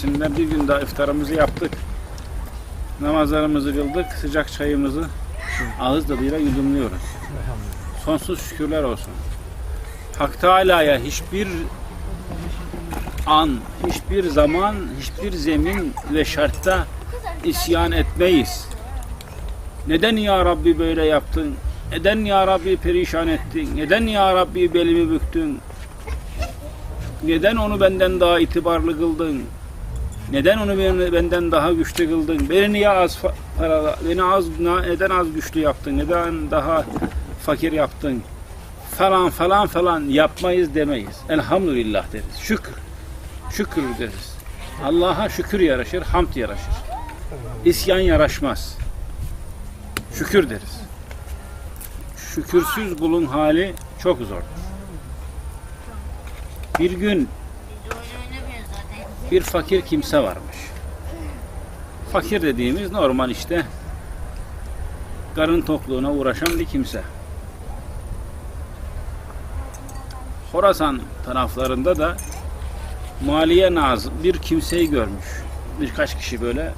Şimdi bir gün daha iftarımızı yaptık. Namazlarımızı kıldık. Sıcak çayımızı ağız tadıyla yudumluyoruz. Sonsuz şükürler olsun. Hak Teala'ya hiçbir an, hiçbir zaman, hiçbir zemin ve şartta isyan etmeyiz. Neden ya Rabbi böyle yaptın? Neden ya Rabbi perişan ettin? Neden ya Rabbi belimi büktün? Neden onu benden daha itibarlı kıldın? Neden onu ben- benden daha güçlü kıldın? Beni niye az para, beni az neden az güçlü yaptın? Neden daha fakir yaptın? Falan falan falan yapmayız demeyiz. Elhamdülillah deriz. Şükür. Şükür deriz. Allah'a şükür yaraşır, hamd yaraşır. İsyan yaraşmaz. Şükür deriz. Şükürsüz kulun hali çok zor. Bir gün bir fakir kimse varmış. Fakir dediğimiz normal işte karın tokluğuna uğraşan bir kimse. Horasan taraflarında da maliye nazım bir kimseyi görmüş. Birkaç kişi böyle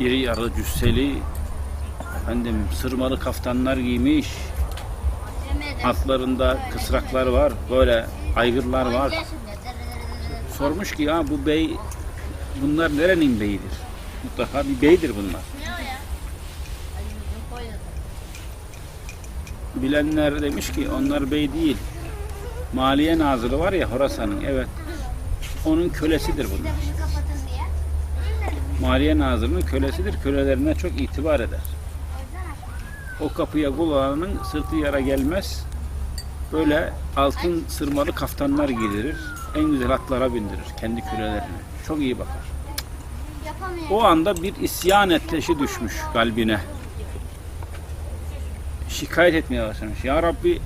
iri yarı cüsseli efendim sırmalı kaftanlar giymiş. Altlarında kısraklar var. Böyle aygırlar var. Sormuş ki ya bu bey bunlar nerenin beyidir? Mutlaka bir beydir bunlar. Bilenler demiş ki onlar bey değil. Maliye Nazırı var ya Horasan'ın evet. Onun kölesidir bunlar. Maliye Nazırı'nın kölesidir. Kölelerine çok itibar eder. O kapıya kulağının sırtı yara gelmez. Böyle altın sırmalı kaftanlar giydirir. En güzel atlara bindirir kendi kölelerine. Çok iyi bakar. O anda bir isyan ateşi düşmüş kalbine. Şikayet etmeye başlamış. Ya Rabbi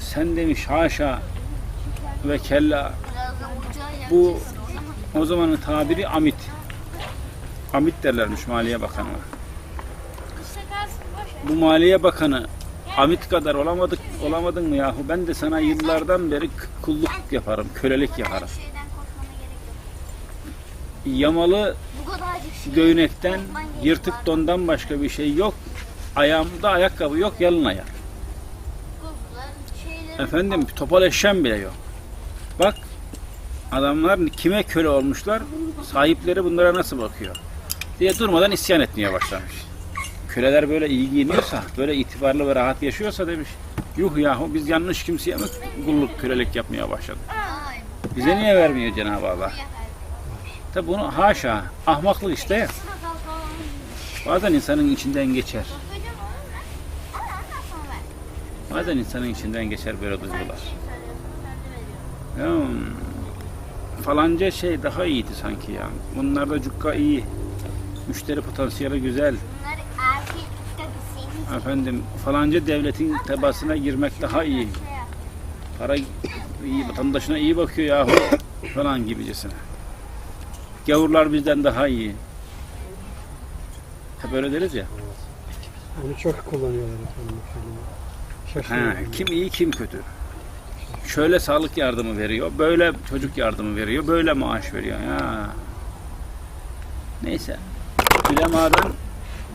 sen demiş haşa ve kella bu o zamanın tabiri amit. Amit derlermiş Maliye Bakanı'na. Bu Maliye Bakanı Amit kadar olamadık olamadın mı yahu? Ben de sana yıllardan beri kulluk yaparım, kölelik yaparım. Yamalı göynekten, yırtık dondan başka bir şey yok. Ayağımda ayakkabı yok, yalın ayak. Efendim topal eşyam bile yok. Bak adamlar kime köle olmuşlar, sahipleri bunlara nasıl bakıyor diye durmadan isyan etmeye başlamış. Köleler böyle iyi giyiniyorsa, böyle itibarlı ve rahat yaşıyorsa demiş. Yuh yahu biz yanlış kimseye mi kulluk kölelik yapmaya başladık? Bize niye vermiyor Cenab-ı Allah? Tabi bunu haşa, ahmaklık işte. Bazen insanın içinden geçer. Bazen insanın içinden geçer böyle duygular. Hmm, falanca şey daha iyiydi sanki ya. Bunlarda cukka iyi. Müşteri potansiyeli güzel. Efendim falanca devletin tebasına girmek daha iyi. Para iyi, vatandaşına iyi bakıyor yahu falan gibicesine. Gavurlar bizden daha iyi. Hep öyle deriz ya. Onu çok kullanıyorlar efendim. Kim iyi kim kötü. Şöyle sağlık yardımı veriyor, böyle çocuk yardımı veriyor, böyle maaş veriyor. Ya. Neyse. Ulemadan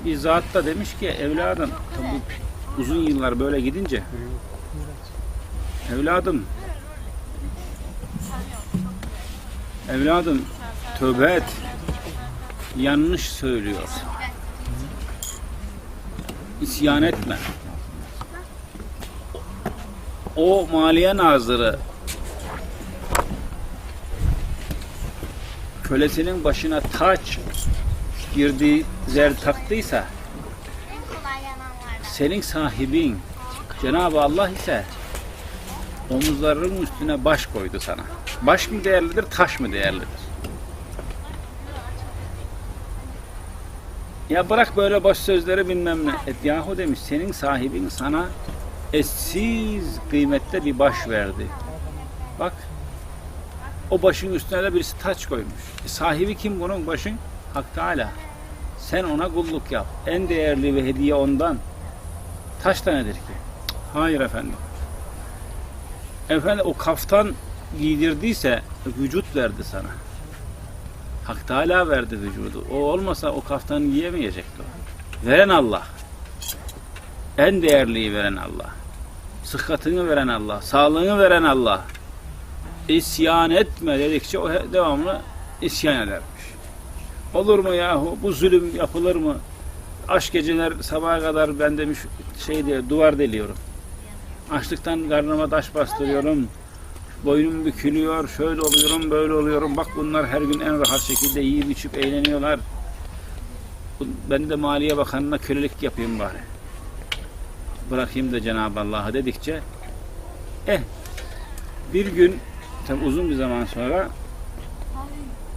bir zat da demiş ki evladım uzun yıllar böyle gidince. Evladım. Evladım tövbe et. Yanlış söylüyor. İsyan etme. O maliye nazırı kölesinin başına taç girdiği zer taktıysa senin sahibin Cenab-ı Allah ise omuzlarının üstüne baş koydu sana. Baş mı değerlidir, taş mı değerlidir? Ya bırak böyle boş sözleri bilmem ne. Et yahu demiş senin sahibin sana eşsiz kıymette bir baş verdi. Bak o başın üstüne de birisi taç koymuş. E, sahibi kim bunun başın? Hak Teala. Sen ona kulluk yap. En değerli ve hediye ondan. Taş da nedir ki? Hayır efendim. Efendim o kaftan giydirdiyse vücut verdi sana. Hak Teala verdi vücudu. O olmasa o kaftanı giyemeyecekti o. Veren Allah. En değerliyi veren Allah. Sıhhatını veren Allah. Sağlığını veren Allah. İsyan etme dedikçe o devamlı isyan edermiş. Olur mu yahu? Bu zulüm yapılır mı? Aç geceler sabaha kadar ben demiş şey diye duvar deliyorum. Açlıktan karnıma taş bastırıyorum. Boynum bükülüyor, şöyle oluyorum, böyle oluyorum. Bak bunlar her gün en rahat şekilde yiyip içip eğleniyorlar. Ben de Maliye Bakanı'na kölelik yapayım bari. Bırakayım da Cenab-ı Allah'a dedikçe eh bir gün tabi uzun bir zaman sonra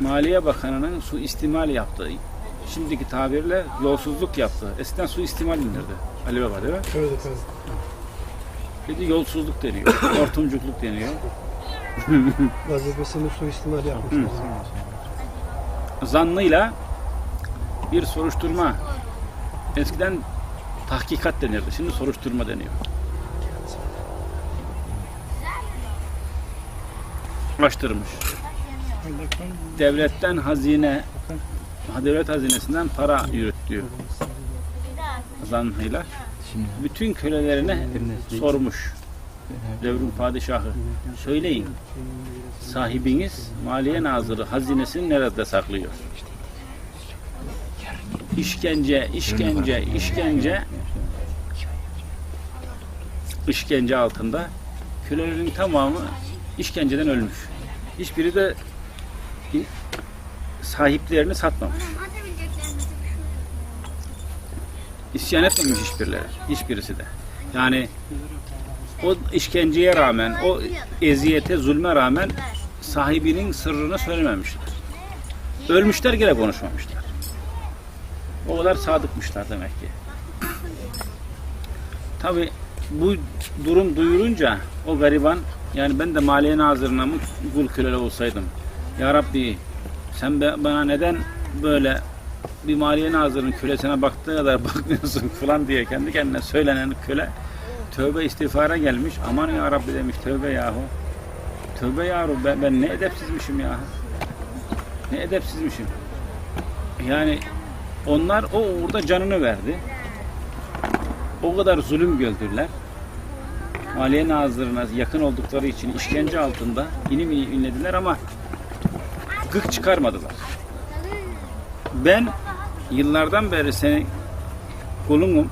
Maliye Bakanı'nın su istimal yaptığı şimdiki tabirle yolsuzluk yaptı. Eskiden su istimal indirdi. Ali Baba değil mi? Evet efendim. De yolsuzluk deniyor. Hortumcukluk deniyor. Vazifesini suistimal yapmışlar. Zannıyla bir soruşturma eskiden tahkikat denirdi. Şimdi soruşturma deniyor. Açtırmış. Devletten hazine devlet hazinesinden para yürütüyor. Zannıyla. Bütün kölelerine sormuş. Devrin padişahı. Söyleyin. Sahibiniz Maliye Nazırı hazinesini nerede saklıyor? İşkence, işkence, işkence işkence altında kölelerin tamamı işkenceden ölmüş. Hiçbiri de sahiplerini satmamış. İsyan etmemiş hiçbirileri. Hiçbirisi de. Yani o işkenceye rağmen, o eziyete, zulme rağmen sahibinin sırrını söylememişler. Ölmüşler gene konuşmamışlar. O kadar sadıkmışlar demek ki. Tabi bu durum duyurunca o gariban yani ben de Maliye Nazırı'na mı kul olsaydım Ya Rabbi sen bana neden böyle bir Maliye Nazırı'nın kölesine baktığı kadar bakmıyorsun falan diye kendi kendine söylenen köle tövbe istiğfara gelmiş. Aman ya Rabbi demiş tövbe yahu. Tövbe yahu ben, ben ne edepsizmişim ya. Ne edepsizmişim. Yani onlar o uğurda canını verdi. O kadar zulüm gördüler. Maliye Nazırı'na yakın oldukları için işkence altında inim inlediler ama gık çıkarmadılar. Ben yıllardan beri seni kulunum,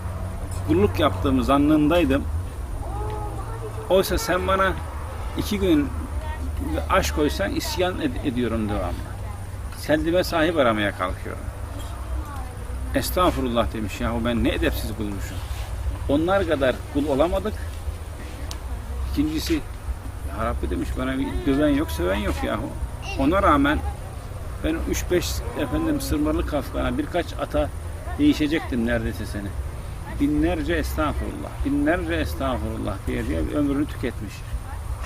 kulluk yaptığımı zannındaydım. Oysa sen bana iki gün aşk koysan isyan ed- ediyorum devamlı. Kendime sahip aramaya kalkıyorum. Estağfurullah demiş yahu ben ne edepsiz kulmuşum. Onlar kadar kul olamadık. İkincisi ya Rabbi demiş bana bir döven yok söven yok yahu. Ona rağmen ben 3-5 efendim sırmalı kafkana birkaç ata değişecektim neredeyse seni. Binlerce estağfurullah, binlerce estağfurullah diye diye ömrünü tüketmiş.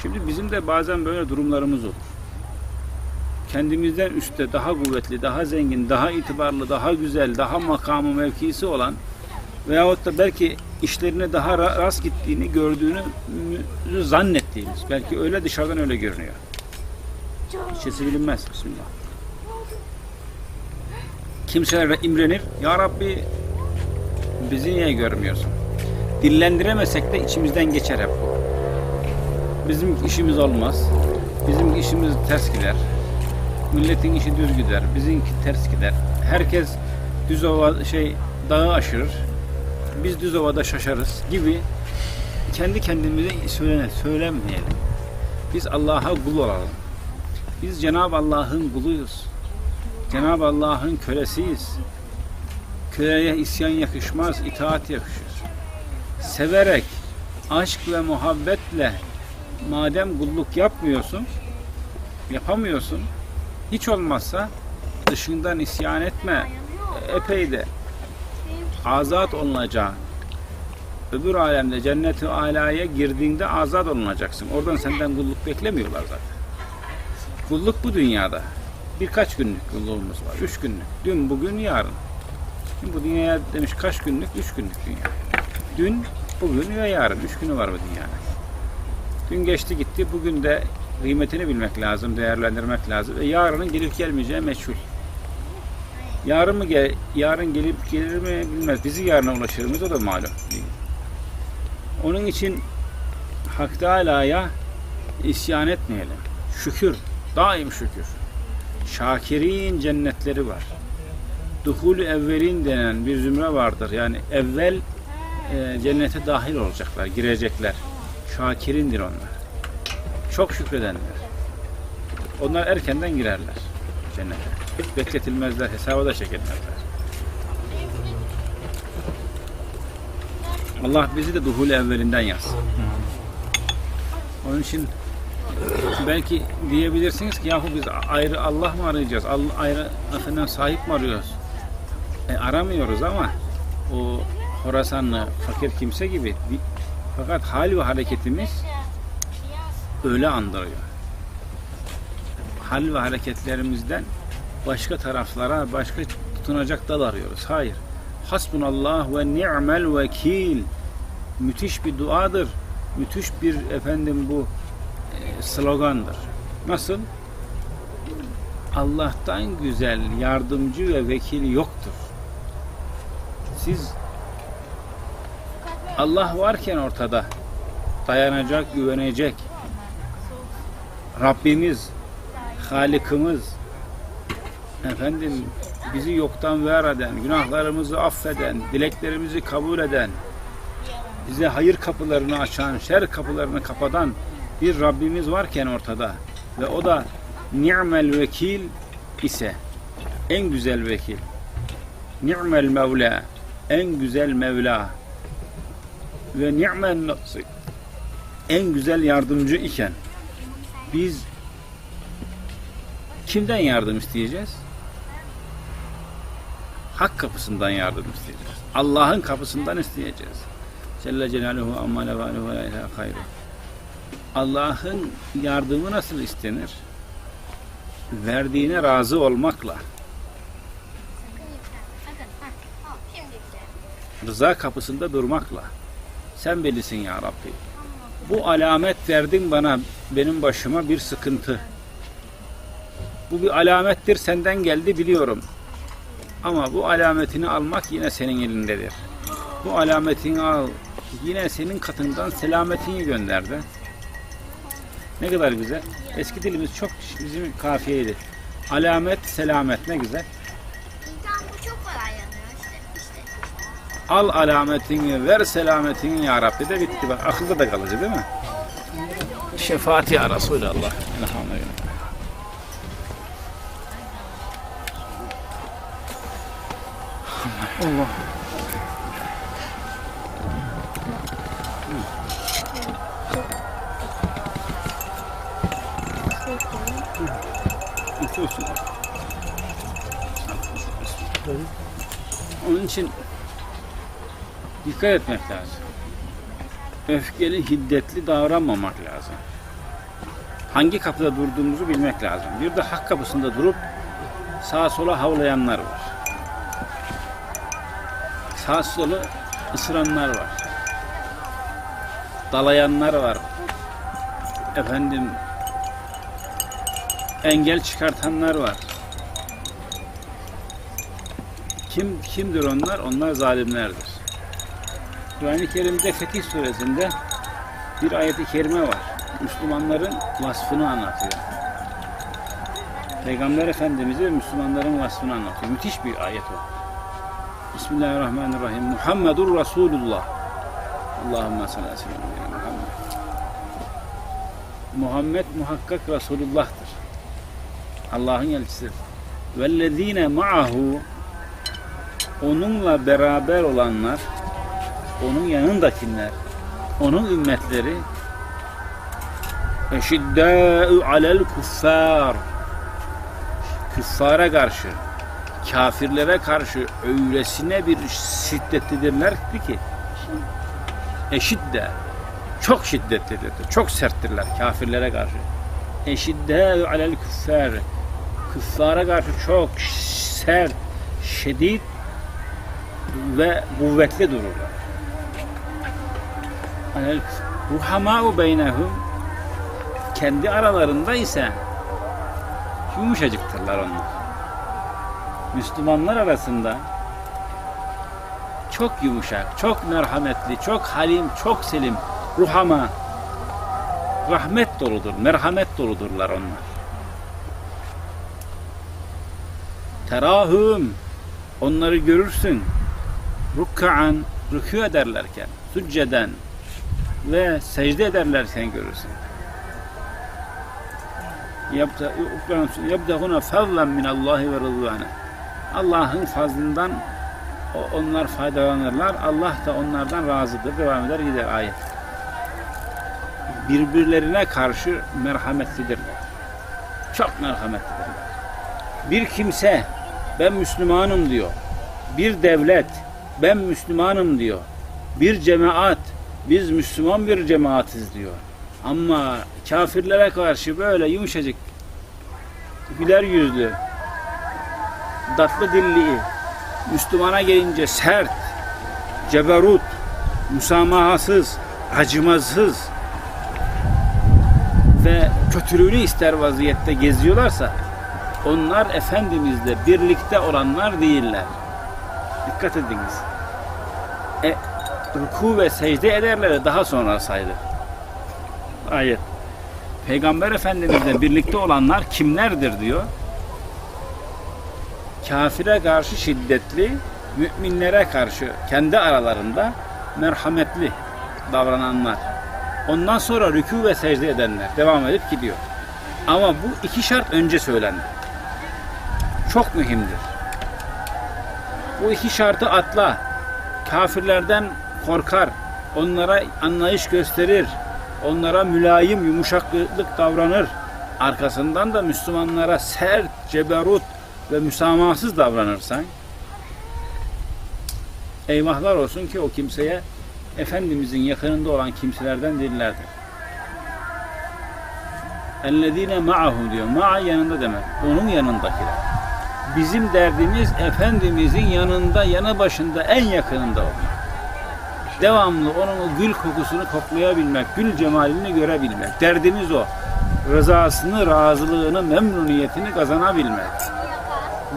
Şimdi bizim de bazen böyle durumlarımız olur. Kendimizden üstte daha kuvvetli, daha zengin, daha itibarlı, daha güzel, daha makamı mevkisi olan veyahut da belki işlerine daha ra- rast gittiğini gördüğünü zannettiğimiz. Belki öyle dışarıdan öyle görünüyor. İçesi bilinmez. Bismillah. Kimseler imrenir. Ya Rabbi bizi niye görmüyorsun? Dillendiremesek de içimizden geçer hep bu. Bizim işimiz olmaz. Bizim işimiz ters gider. Milletin işi düz gider. Bizimki ters gider. Herkes düz ova şey dağı aşırır. Biz düz ovada şaşarız gibi kendi kendimize söyle, söylenmeyelim. Biz Allah'a kul olalım. Biz Cenab-ı Allah'ın kuluyuz. Cenab-ı Allah'ın kölesiyiz. Köleye isyan yakışmaz, itaat yakışır. Severek, aşk ve muhabbetle madem kulluk yapmıyorsun, yapamıyorsun, hiç olmazsa dışından isyan etme. Epey de azat olunacaksın. Öbür alemde cennet-i alaya girdiğinde azat olunacaksın. Oradan senden kulluk beklemiyorlar zaten. Kulluk bu dünyada. Birkaç günlük kulluğumuz var. Üç günlük. Dün, bugün, yarın. Şimdi bu dünyaya demiş kaç günlük? Üç günlük dünya. Dün, bugün ve yarın. Üç günü var bu dünyanın. Dün geçti gitti. Bugün de kıymetini bilmek lazım, değerlendirmek lazım. E yarının gelip gelmeyeceği meçhul. Yarın mı gel, yarın gelip gelir mi bilmez. Bizi yarına ulaşır mıyız o da malum değil. Onun için Hak Teala'ya isyan etmeyelim. Şükür, daim şükür. Şakirin cennetleri var. Duhul evvelin denen bir zümre vardır. Yani evvel e, cennete dahil olacaklar, girecekler. Şakirindir onlar. Çok şükredenler. Onlar erkenden girerler cennete. Hiç bekletilmezler, hesaba da çekilmezler. Allah bizi de duhul evvelinden yazsın. Onun için belki diyebilirsiniz ki yahu biz ayrı Allah mı arayacağız? Allah, ayrı efendim sahip mi arıyoruz? E, aramıyoruz ama o Horasanlı fakir kimse gibi fakat hal ve hareketimiz öyle andırıyor. Hal ve hareketlerimizden başka taraflara, başka tutunacak dal arıyoruz. Hayır. Hasbunallah ve ni'mel vekil. Müthiş bir duadır. Müthiş bir efendim bu slogandır. Nasıl? Allah'tan güzel yardımcı ve vekil yoktur. Siz Allah varken ortada dayanacak, güvenecek Rabbimiz, Halikimiz efendim bizi yoktan var eden, günahlarımızı affeden, dileklerimizi kabul eden, bize hayır kapılarını açan, şer kapılarını kapatan bir Rabbimiz varken ortada ve o da ni'mel vekil ise en güzel vekil. Ni'mel Mevla en güzel Mevla ve ni'mel nasir en güzel yardımcı iken biz kimden yardım isteyeceğiz? Hak kapısından yardım isteyeceğiz. Allah'ın kapısından isteyeceğiz. Celle Celaluhu amma levaluhu ve la ilahe hayru. Allah'ın yardımı nasıl istenir? Verdiğine razı olmakla. Rıza kapısında durmakla. Sen bilirsin ya Rabbi. Bu alamet verdin bana benim başıma bir sıkıntı. Bu bir alamettir senden geldi biliyorum. Ama bu alametini almak yine senin elindedir. Bu alametini al. Yine senin katından selametini gönderdi. Ne kadar güzel. Eski dilimiz çok bizim kafiyeydi. Alamet, selamet ne güzel. İmtihan bu çok kolay yanıyor işte. işte. Al alametini, ver selametini ya Rabbi de bitti. Bak akılda da kalıcı değil mi? Şefaati ya Resulallah. Elhamdülillah. Allah. Olsun. Onun için dikkat etmek lazım. Öfkeli, hiddetli davranmamak lazım. Hangi kapıda durduğumuzu bilmek lazım. Bir de hak kapısında durup sağa sola havlayanlar var. Sağa sola ısıranlar var. Dalayanlar var. Efendim engel çıkartanlar var. Kim kimdir onlar? Onlar zalimlerdir. Kur'an-ı Kerim'de Fetih Suresinde bir ayet-i kerime var. Müslümanların vasfını anlatıyor. Peygamber Efendimiz'e Müslümanların vasfını anlatıyor. Müthiş bir ayet o. Bismillahirrahmanirrahim. Muhammedur Resulullah. Allahümme salli aleyhi ve sellem. Muhammed muhakkak Resulullah'tır. Allah'ın elçisidir. Vellezine ma'ahu onunla beraber olanlar, onun yanındakiler, onun ümmetleri eşiddâ'u alel kuffar küffara karşı kafirlere karşı öylesine bir şiddetlidirler ki eşit de çok şiddetlidirler, çok serttirler kafirlere karşı. Eşiddâ'u alel kuffar küffara karşı çok sert, şiddet ve kuvvetli dururlar. Ruhamâ'u beynehum kendi aralarında ise yumuşacıktırlar onlar. Müslümanlar arasında çok yumuşak, çok merhametli, çok halim, çok selim, ruhama, rahmet doludur, merhamet doludurlar onlar. Terahüm, onları görürsün. Rukkaan, rükû ederlerken, sücceden ve secde ederlerken görürsün. Yebdehuna fazlan min Allahi ve rızvana. Allah'ın fazlından onlar faydalanırlar. Allah da onlardan razıdır. Devam eder gider ayet. Birbirlerine karşı merhametlidirler. Çok merhametlidirler. Bir kimse ben Müslümanım diyor. Bir devlet ben Müslümanım diyor. Bir cemaat biz Müslüman bir cemaatiz diyor. Ama kafirlere karşı böyle yumuşacık güler yüzlü tatlı dilli Müslümana gelince sert ceberut müsamahasız acımasız ve kötülüğünü ister vaziyette geziyorlarsa onlar Efendimizle birlikte olanlar değiller. Dikkat ediniz. E, ruku ve secde ederler daha sonra sayılır. Ayet. Peygamber Efendimizle birlikte olanlar kimlerdir diyor. Kafire karşı şiddetli, müminlere karşı kendi aralarında merhametli davrananlar. Ondan sonra rükû ve secde edenler devam edip gidiyor. Ama bu iki şart önce söylendi. Çok mühimdir. Bu iki şartı atla. Kafirlerden korkar. Onlara anlayış gösterir. Onlara mülayim, yumuşaklık davranır. Arkasından da Müslümanlara sert, ceberut ve müsamahsız davranırsan eyvahlar olsun ki o kimseye Efendimizin yakınında olan kimselerden değillerdir. Ellezine ma'ahu diyor. Ma'a yanında demek. Onun yanındakiler. Bizim derdimiz Efendimizin yanında, yanı başında, en yakınında olmak. Devamlı onun o gül kokusunu koklayabilmek, gül cemalini görebilmek. Derdimiz o. Rızasını, razılığını, memnuniyetini kazanabilmek.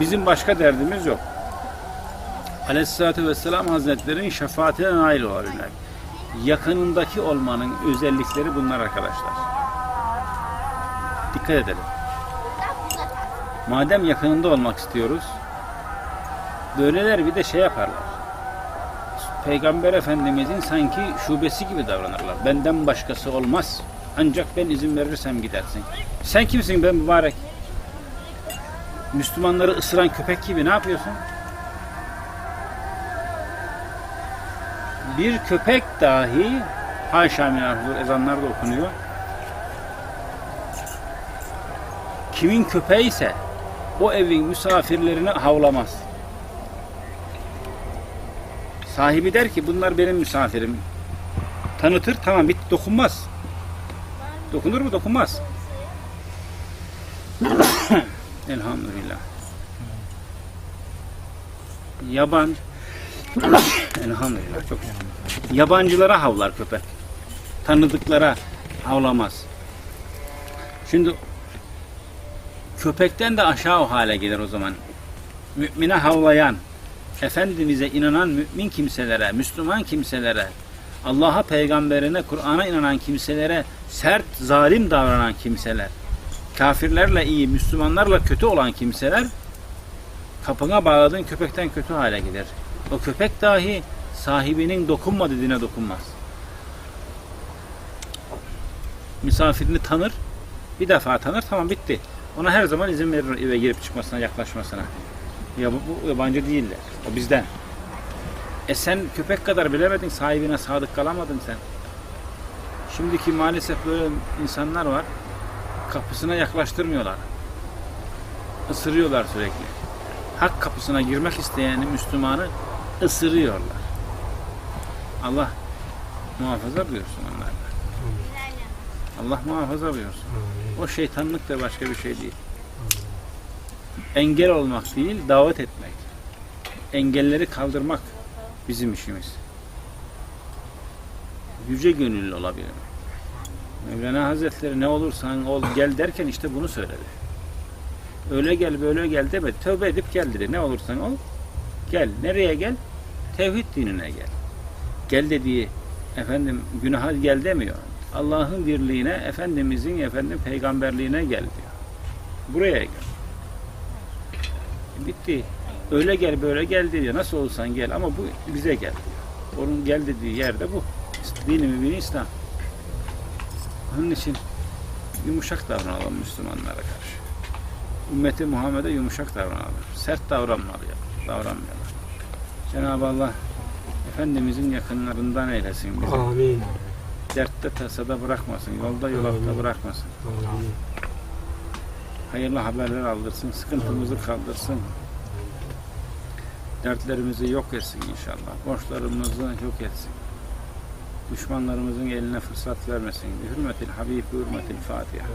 Bizim başka derdimiz yok. Aleyhisselatü Vesselam Hazretleri'nin şefaatine nail olabilmek. Yakınındaki olmanın özellikleri bunlar arkadaşlar. Dikkat edelim. Madem yakınında olmak istiyoruz, böyleler bir de şey yaparlar. Peygamber Efendimizin sanki şubesi gibi davranırlar. Benden başkası olmaz. Ancak ben izin verirsem gidersin. Sen kimsin ben mübarek? Müslümanları ısıran köpek gibi ne yapıyorsun? Bir köpek dahi haşa minahur ezanlar da okunuyor. Kimin köpeği ise o evin misafirlerini havlamaz. Sahibi der ki bunlar benim misafirim. Tanıtır tamam bit dokunmaz. Dokunur mu? Dokunmaz. Elhamdülillah. Yaban Elhamdülillah çok Yabancılara havlar köpek. Tanıdıklara havlamaz. Şimdi köpekten de aşağı hale gelir o zaman. Mümine havlayan, Efendimiz'e inanan mümin kimselere, Müslüman kimselere, Allah'a, peygamberine, Kur'an'a inanan kimselere sert, zalim davranan kimseler, kafirlerle iyi, Müslümanlarla kötü olan kimseler kapına bağladığın köpekten kötü hale gelir. O köpek dahi sahibinin dokunma dediğine dokunmaz. Misafirini tanır, bir defa tanır, tamam bitti. Ona her zaman izin verir eve girip çıkmasına, yaklaşmasına. Ya bu, bu yabancı değiller. O bizden. E sen köpek kadar bilemedin, sahibine sadık kalamadın sen. Şimdiki maalesef böyle insanlar var. Kapısına yaklaştırmıyorlar. Isırıyorlar sürekli. Hak kapısına girmek isteyeni Müslümanı ısırıyorlar. Allah muhafaza buyursun onlardan. Allah muhafaza buyursun. O şeytanlık da başka bir şey değil. Engel olmak değil, davet etmek. Engelleri kaldırmak bizim işimiz. Yüce gönüllü olabilmek. Mevlana Hazretleri ne olursan ol gel derken işte bunu söyledi. Öyle gel böyle gel demedi. Tövbe edip gel dedi. Ne olursan ol gel. Nereye gel? Tevhid dinine gel. Gel dediği efendim günaha gel demiyor. Allah'ın birliğine, Efendimizin efendim peygamberliğine gel diyor. Buraya gel. Bitti. Öyle gel böyle gel diyor. Nasıl olsan gel ama bu bize gel diyor. Onun gel dediği yerde bu. Dini mübini İslam. Onun için yumuşak davranalım Müslümanlara karşı. Ümmeti Muhammed'e yumuşak davranalım. Sert davranmalıyız. Davranmayalım. Cenab-ı Allah Efendimizin yakınlarından eylesin bizi. Amin. Dertte tasada bırakmasın. Yolda yolakta bırakmasın. Hayırlı haberler aldırsın. Sıkıntımızı kaldırsın. Dertlerimizi yok etsin inşallah. Borçlarımızı yok etsin. Düşmanlarımızın eline fırsat vermesin. Bi hürmetil Habib, bi hürmetil Fatiha.